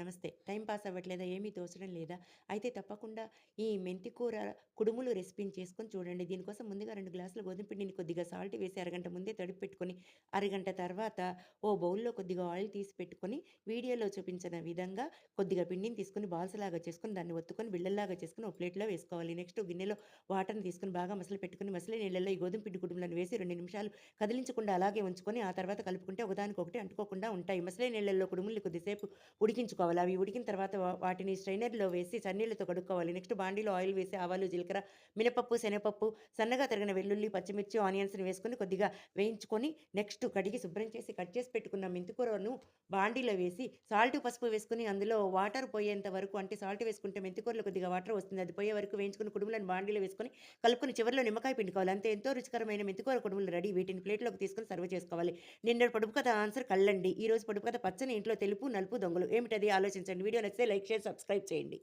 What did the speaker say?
నమస్తే. Time pass అవ్వట్లేదా? ఏమీ తోచడం లేదా? అయితే తప్పకుండా ఈ మెంతికూర కుడుములు రెసిపీని చేసుకొని చూడండి. దీనికోసం ముందుగా రెండు గ్లాసుల గోధుమ పిండిని కొద్దిగా సాల్ట్ వేసి అరగంట ముందే తడిపి పెట్టుకొని అరగంట తర్వాత ఓ బౌల్లో కొద్దిగా ఆయిల్ తీసి పెట్టుకొని వీడియోలో చూపించిన విధంగా కొద్దిగా పిండిని తీసుకొని బాల్స్ లాగా చేసుకొని దాన్ని ఒత్తుకొని బిళ్ళల్లాగా చేసుకొని ఒక ప్లేట్లో వేసుకోవాలి. నెక్స్ట్ గిన్నెలో వాటర్ని తీసుకొని బాగా మసలు పెట్టుకుని మసలి నీళ్ళలో ఈ గోధుమ పిండి కుటుంబాలను వేసి రెండు నిమిషాలు కదిలించకుండా అలాగే ఉంచుకొని ఆ తర్వాత కలుపుకుంటే ఒకదానికొకటి అంటుకోకుండా ఉంటాయి. మసలి నీళ్ళల్లో కుడుములు కొద్దిసేపు ఉడికించుకోవాలి. అవి ఉడికిన తర్వాత వాటిని స్ట్రైనర్లో వేసి సన్నీళ్ళతో కడుక్కోవాలి. నెక్స్ట్ బాండీలో ఆయిల్ వేసి ఆవాలు జీలకర్ర మినపప్పు శనగపప్పు సన్నగా తరిగిన వెల్లుల్లి పచ్చిమిర్చి ఆనియన్స్ని వేసుకొని కొద్దిగా వేయించుకొని నెక్స్ట్ కడిగి శుభ్రం చేసి కట్ చేసి పెట్టుకున్న మెంతికూరను బాండీలో వేసి సాల్ట్ పసుపు వేసుకుని అందులో వాటర్ పోయేంత వరకు అంటే సాల్ట్ వేసుకుంటే మెంతికూరలో కొద్దిగా వాటర్ వస్తుంది. అది పోయే వరకు వేయించుకుని కుడుములను బాండీలో వేసుకొని కలుపుకొని చివరిలో నిమ్మకాయ పిండుకోవాలి. అంతే. ఎంతో రుచికరమైన మెంతికూర కుడుములు రెడీ. వీటిని ప్లేట్లోకి తీసుకొని సర్వ్ చేసుకోవాలి. నిన్న పొడుపు కథ ఆన్సర్ కళ్ళండి. ఈరోజు పొడుపు కథ పచ్చని ఇంట్లో తెలుపు నలుపు దొంగలు. ఏమిటది? ఆలోచించండి. వీడియో నచ్చితే లైక్ చేసి సబ్స్క్రైబ్ చేయండి.